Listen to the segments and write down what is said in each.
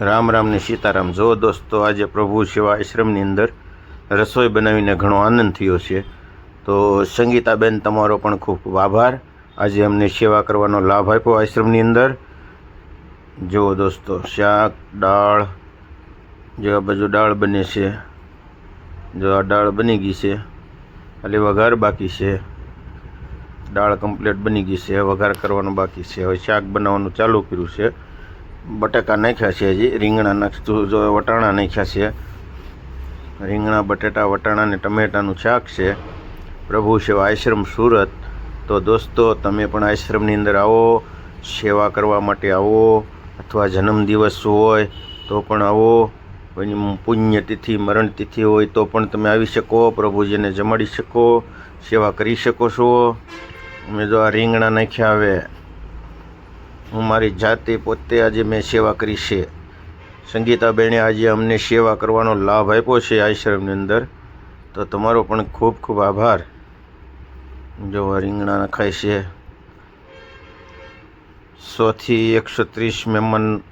રામ રામ ને સીતારામ. જો દોસ્તો, આજે પ્રભુ સેવા આશ્રમની અંદર રસોઈ બનાવીને ઘણો આનંદ થયો છે. તો સંગીતાબેન, તમારો પણ ખૂબ આભાર. આજે અમને સેવા કરવાનો લાભ આપ્યો આશ્રમની અંદર. જુઓ દોસ્તો, શાક, દાળ, જો આ બાજુ દાળ બને છે. જો આ દાળ બની ગઈ છે ખાલી વઘાર બાકી છે. દાળ કમ્પ્લીટ બની ગઈ છે, વઘાર કરવાનો બાકી છે. હવે શાક બનાવવાનું ચાલુ કર્યું છે. બટાકા નાખ્યા છે હજી. રીંગણા નાખતું જો વટાણા નાખ્યા છે. રીંગણા, બટેટા, વટાણા અને ટમેટાનું શાક છે. પ્રભુ સેવા આશ્રમ સુરત. તો દોસ્તો, તમે પણ આશ્રમની અંદર આવો, સેવા કરવા માટે આવો, અથવા જન્મદિવસ હોય તો પણ આવો. પુણ્યતિથિ મરણતિથિ હોય તો પણ તમે આવી શકો, પ્રભુજીને જમાડી શકો, સેવા કરી શકો છો. અમે જો આ રીંગણા નાખ્યા હવે. હું મારી જાતે પોતે આજે મેં સેવા કરી છે. સંગીતાબેને આજે અમને સેવા કરવાનો લાભ આપ્યો છે આશ્રમની અંદર. તો તમારો પણ ખૂબ ખૂબ આભાર. જો રીંગણા નખાય છે. સોથી એકસો ત્રીસ મહેમાન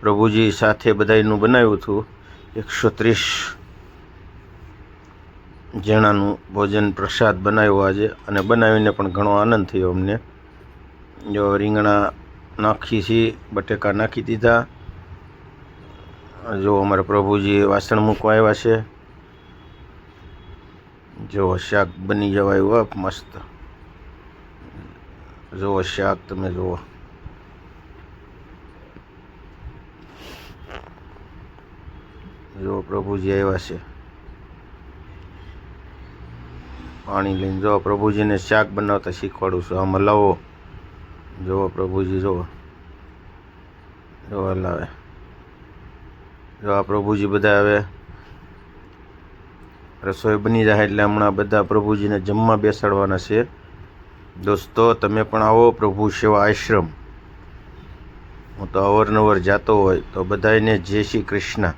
પ્રભુજી સાથે બધાયનું બનાવ્યું હતું. એકસો ત્રીસ જણાનું ભોજન પ્રસાદ બનાવ્યો આજે અને બનાવીને પણ ઘણો આનંદ થયો અમને. જો રીંગણા નાખી છે, બટેકા નાખી દીધા. જો અમારા પ્રભુજી વાસણ મૂકવા આવ્યા છે. જો શાક બની જવાયું હો મસ્ત. જુઓ શાક તમે જુઓ. જો પ્રભુજી આવ્યા છે. પાણી લઈને જો પ્રભુજીને શાક બનાવતા શીખવાડું છું. આમાં લાવો. જુઓ પ્રભુજી, જુઓ. જોવા લાવે. જો આ પ્રભુજી બધા હવે રસોઈ બની જાય એટલે હમણાં બધા પ્રભુજીને જમવા બેસાડવાના છે. દોસ્તો, તમે પણ આવો પ્રભુ સેવા આશ્રમ. હું તો અવરનવર જાતો હોય તો બધાને જય શ્રી કૃષ્ણ.